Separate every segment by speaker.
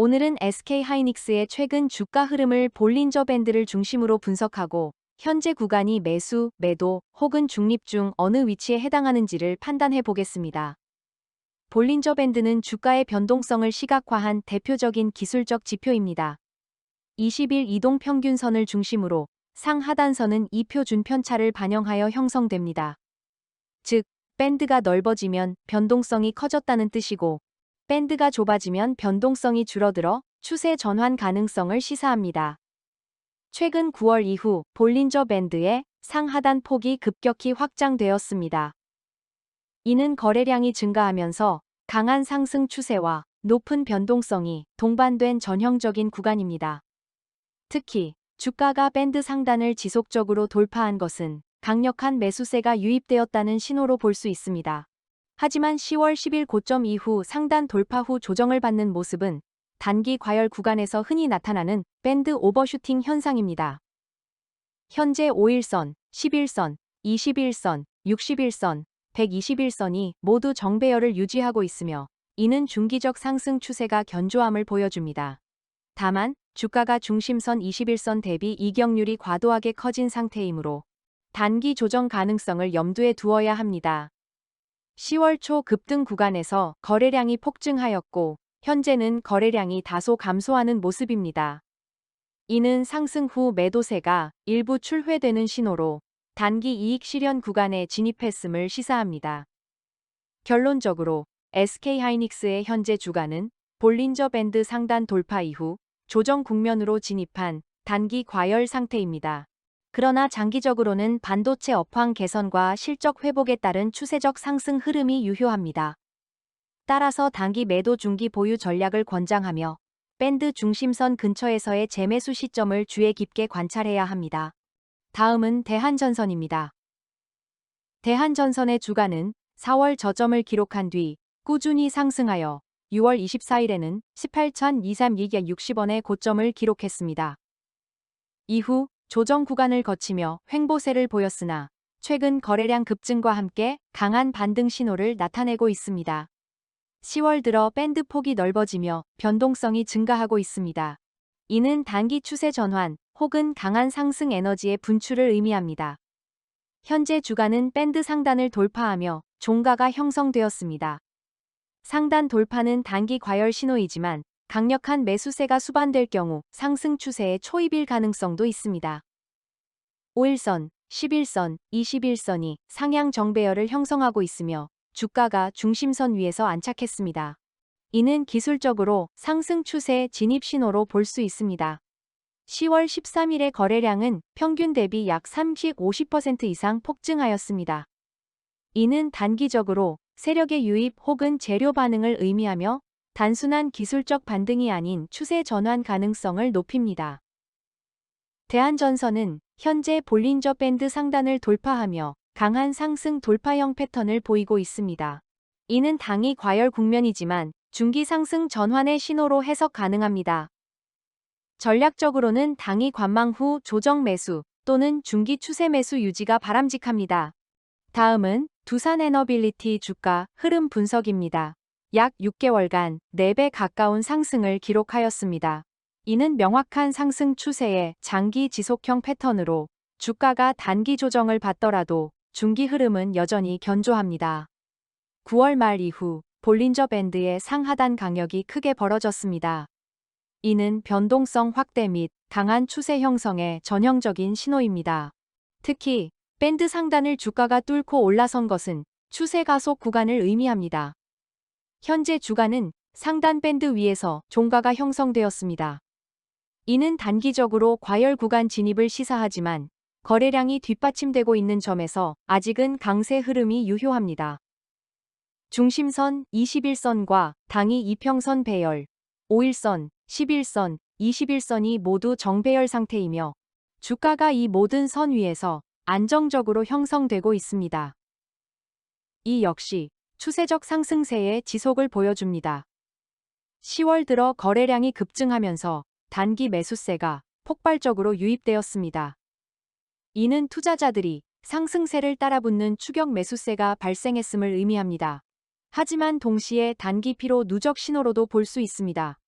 Speaker 1: 오늘은 SK 하이닉스의 최근 주가 흐름을 볼린저 밴드를 중심으로 분석하고 현재 구간이 매수, 매도 혹은 중립 중 어느 위치에 해당하는지를 판단해 보겠습니다. 볼린저 밴드는 주가의 변동성을 시각화한 대표적인 기술적 지표입니다. 20일 이동 평균선을 중심으로 상하단선은 2표 준 편차를 반영하여 형성됩니다. 즉, 밴드가 넓어지면 변동성이 커졌다는 뜻이고 밴드가 좁아지면 변동성이 줄어들어 추세 전환 가능성을 시사합니다. 최근 9월 이후 볼린저 밴드의 상하단 폭이 급격히 확장되었습니다. 이는 거래량이 증가하면서 강한 상승 추세와 높은 변동성이 동반된 전형적인 구간입니다. 특히 주가가 밴드 상단을 지속적으로 돌파한 것은 강력한 매수세가 유입되었다는 신호로 볼 수 있습니다. 하지만 10월 10일 고점 이후 상단 돌파 후 조정을 받는 모습은 단기 과열 구간에서 흔히 나타나는 밴드 오버슈팅 현상입니다. 현재 5일선, 11선, 21선, 61선, 121선이 모두 정배열을 유지하고 있으며 이는 중기적 상승 추세가 견조함을 보여줍니다. 다만 주가가 중심선 21선 대비 이격률이 과도하게 커진 상태이므로 단기 조정 가능성을 염두에 두어야 합니다. 10월 초 급등 구간에서 거래량이 폭증하였고 현재는 거래량이 다소 감소하는 모습입니다. 이는 상승 후 매도세가 일부 출회되는 신호로 단기 이익 실현 구간에 진입했음을 시사합니다. 결론적으로 SK 하이닉스의 현재 주가는 볼린저 밴드 상단 돌파 이후 조정 국면으로 진입한 단기 과열 상태입니다. 그러나 장기적으로는 반도체 업황 개선과 실적 회복에 따른 추세적 상승 흐름이 유효합니다. 따라서 단기 매도 중기 보유 전략을 권장하며 밴드 중심선 근처에서의 재매수 시점을 주의 깊게 관찰해야 합니다. 다음은 대한전선입니다. 대한전선의 주가는 4월 저점을 기록한 뒤 꾸준히 상승하여 6월 24일에는 18,232개 60원의 고점을 기록했습니다. 이후 조정 구간을 거치며 횡보세를 보였으나 최근 거래량 급증과 함께 강한 반등 신호를 나타내고 있습니다. 10월 들어 밴드 폭이 넓어지며 변동성이 증가하고 있습니다. 이는 단기 추세 전환 혹은 강한 상승 에너지의 분출을 의미합니다. 현재 주가는 밴드 상단을 돌파하며 종가가 형성되었습니다. 상단 돌파는 단기 과열 신호이지만 강력한 매수세가 수반될 경우 상승 추세의 초입일 가능성도 있습니다. 5일선, 11선, 21선이 상향 정배열을 형성하고 있으며 주가가 중심선 위에서 안착했습니다. 이는 기술적으로 상승 추세 진입 신호로 볼 수 있습니다. 10월 13일의 거래량은 평균 대비 약 30-50% 이상 폭증하였습니다. 이는 단기적으로 세력의 유입 혹은 재료 반응을 의미하며 단순한 기술적 반등이 아닌 추세 전환 가능성을 높입니다. 대한전선은 현재 볼린저 밴드 상단을 돌파하며 강한 상승 돌파형 패턴을 보이고 있습니다. 이는 당이 과열 국면이지만 중기 상승 전환의 신호로 해석 가능합니다. 전략적으로는 당이 관망 후 조정 매수 또는 중기 추세 매수 유지가 바람직합니다. 다음은 두산 에너빌리티 주가 흐름 분석입니다. 약 6개월간 4배 가까운 상승을 기록하였습니다. 이는 명확한 상승 추세의 장기 지속형 패턴으로 주가가 단기 조정을 받더라도 중기 흐름은 여전히 견조합니다. 9월 말 이후 볼린저 밴드의 상하단 강력이 크게 벌어졌습니다. 이는 변동성 확대 및 강한 추세 형성의 전형적인 신호입니다. 특히 밴드 상단을 주가가 뚫고 올라선 것은 추세 가속 구간을 의미합니다. 현재 주가는 상단 밴드 위에서 종가가 형성되었습니다. 이는 단기적으로 과열 구간 진입을 시사하지만 거래량이 뒷받침되고 있는 점에서 아직은 강세 흐름이 유효합니다. 중심선 21선과 당이 이평선 배열, 5일선, 11선, 21선이 모두 정배열 상태이며 주가가 이 모든 선 위에서 안정적으로 형성되고 있습니다. 이 역시 추세적 상승세의 지속을 보여줍니다. 10월 들어 거래량이 급증하면서 단기 매수세가 폭발적으로 유입되었습니다. 이는 투자자들이 상승세를 따라붙는 추격 매수세가 발생했음을 의미합니다. 하지만 동시에 단기 피로 누적 신호로도 볼 수 있습니다.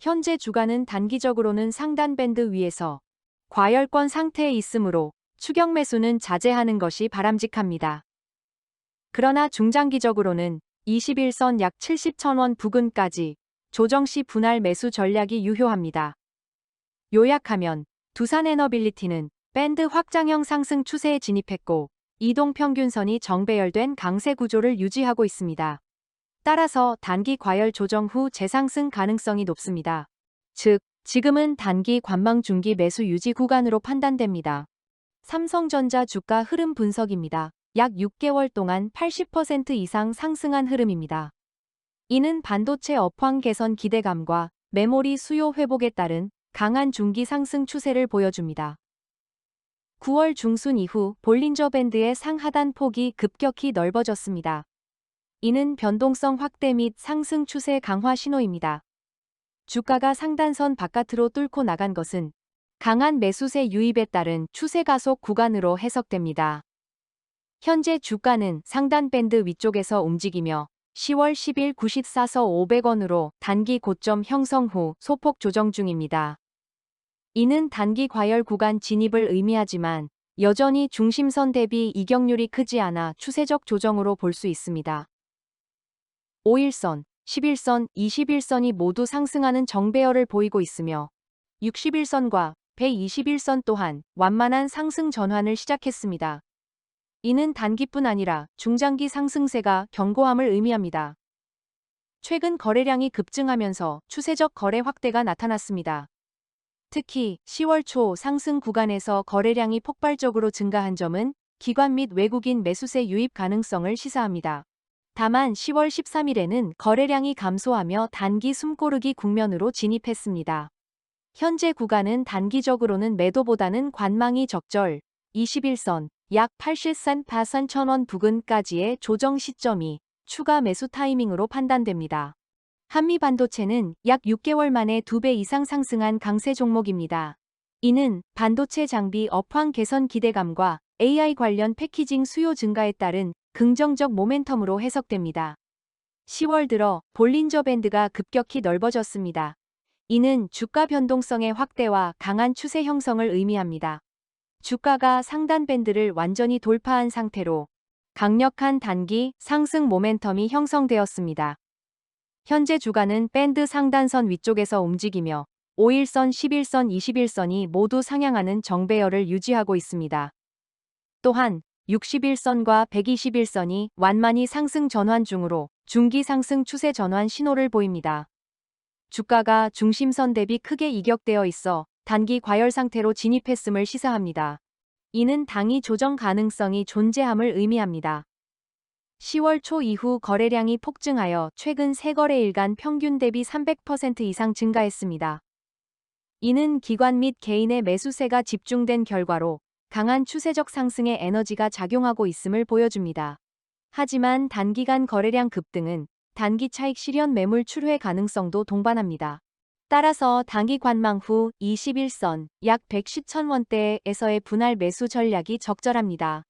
Speaker 1: 현재 주가는 단기적으로는 상단 밴드 위에서 과열권 상태에 있으므로 추격 매수는 자제하는 것이 바람직합니다. 그러나 중장기적으로는 21선 약 70천원 부근까지 조정 시 분할 매수 전략이 유효합니다. 요약하면 두산에너빌리티는 밴드 확장형 상승 추세에 진입했고 이동 평균선이 정배열된 강세 구조를 유지하고 있습니다. 따라서 단기 과열 조정 후 재상승 가능성이 높습니다. 즉, 지금은 단기 관망 중기 매수 유지 구간으로 판단됩니다. 삼성전자 주가 흐름 분석입니다. 약 6개월 동안 80% 이상 상승한 흐름입니다. 이는 반도체 업황 개선 기대감과 메모리 수요 회복에 따른 강한 중기 상승 추세를 보여줍니다. 9월 중순 이후 볼린저 밴드의 상하단 폭이 급격히 넓어졌습니다. 이는 변동성 확대 및 상승 추세 강화 신호입니다. 주가가 상단선 바깥으로 뚫고 나간 것은 강한 매수세 유입에 따른 추세 가속 구간으로 해석됩니다. 현재 주가는 상단 밴드 위쪽에서 움직이며 10월 10일 94서 500원으로 단기 고점 형성 후 소폭 조정 중입니다. 이는 단기 과열 구간 진입을 의미하지만 여전히 중심선 대비 이격률이 크지 않아 추세적 조정으로 볼 수 있습니다. 5일선, 11선, 21선이 모두 상승하는 정배열을 보이고 있으며 61선과 121선 또한 완만한 상승 전환을 시작했습니다. 이는 단기뿐 아니라 중장기 상승세가 견고함을 의미합니다. 최근 거래량이 급증하면서 추세적 거래 확대가 나타났습니다. 특히 10월 초 상승 구간에서 거래량이 폭발적으로 증가한 점은 기관 및 외국인 매수세 유입 가능성을 시사합니다. 다만 10월 13일에는 거래량이 감소하며 단기 숨고르기 국면으로 진입했습니다. 현재 구간은 단기적으로는 매도보다는 관망이 적절 21선 약 80선 8선 천원 부근까지의 조정 시점이 추가 매수 타이밍으로 판단됩니다. 한미 반도체는 약 6개월 만에 2배 이상 상승한 강세 종목입니다. 이는 반도체 장비 업황 개선 기대감과 AI 관련 패키징 수요 증가에 따른 긍정적 모멘텀으로 해석됩니다. 10월 들어 볼린저 밴드가 급격히 넓어졌습니다. 이는 주가 변동성의 확대와 강한 추세 형성을 의미합니다. 주가가 상단 밴드를 완전히 돌파한 상태로 강력한 단기 상승 모멘텀이 형성되었습니다. 현재 주가는 밴드 상단선 위쪽에서 움직이며 5일선, 11선, 21선이 모두 상향하는 정배열을 유지하고 있습니다. 또한 61선과 121선이 완만히 상승 전환 중으로 중기 상승 추세 전환 신호를 보입니다. 주가가 중심선 대비 크게 이격되어 있어 단기 과열 상태로 진입했음을 시사합니다. 이는 당이 조정 가능성이 존재함을 의미합니다. 10월 초 이후 거래량이 폭증하여 최근 3거래일간 평균 대비 300% 이상 증가했습니다. 이는 기관 및 개인의 매수세가 집중된 결과로 강한 추세적 상승의 에너지가 작용하고 있음을 보여줍니다. 하지만 단기간 거래량 급등은 단기 차익 실현 매물 출회 가능성도 동반합니다. 따라서 단기 관망 후 21선 약 110천 원대에서의 분할 매수 전략이 적절합니다.